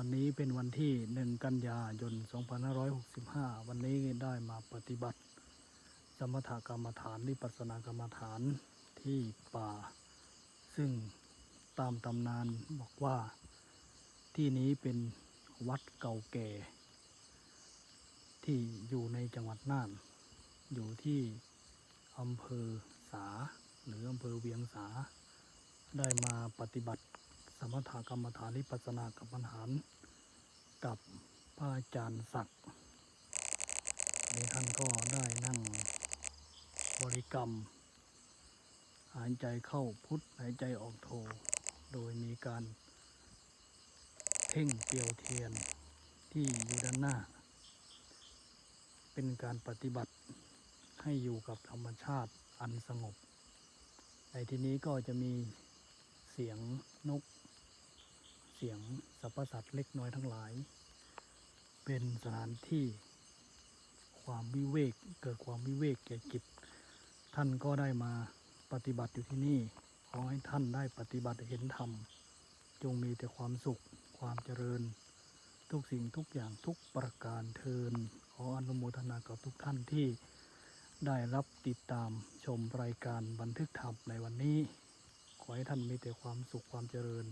วันนี้เป็นวันที่หนึ่งกันยายน 2565 วันนี้ได้มาปฏิบัติ สมถกรรมฐานวิปัสสนากรรมฐานที่ป่า ซึ่งตามตำนานบอกว่าที่นี้เป็นวัดเก่าแก่ ที่อยู่ในจังหวัดน่าน อยู่ที่อำเภอสาหรืออำเภอเวียงสา ได้มาปฏิบัติ สมถกรรมฐานวิปัสสนากรรมฐานกับพระอาจารย์ศักดิ์นี่ท่านก็ได้นั่งบริกรรม หายใจเข้าพุทธหายใจออกโท โดยมีการเพ่งเปลวเทียนที่อยู่ด้านหน้า เป็นการปฏิบัติให้อยู่กับธรรมชาติอันสงบ ในที่นี้ก็จะมี เสียงนก เสียงสรรพสัตว์เล็กน้อยทั้งหลาย เป็นสถานที่ ความวิเวกเกิดความวิเวกแก่จิตท่านก็ได้มาปฏิบัติอยู่ที่นี่ ขอให้ท่านได้ปฏิบัติเห็นธรรม จงมีแต่ความสุข ความเจริญ ทุกสิ่งทุกอย่างทุกประการเทิน ขออนุโมทนากับทุกท่านที่ได้รับติดตามชมรายการบันทึกธรรมในวันนี้ อให้ท่านมีแต่ความสุขความเจริญ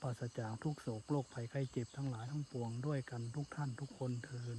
ปราศจากทุกโศกโรคภัยไข้เจ็บทั้งหลายทั้งปวงด้วยกันทุกท่านทุกคนเทิน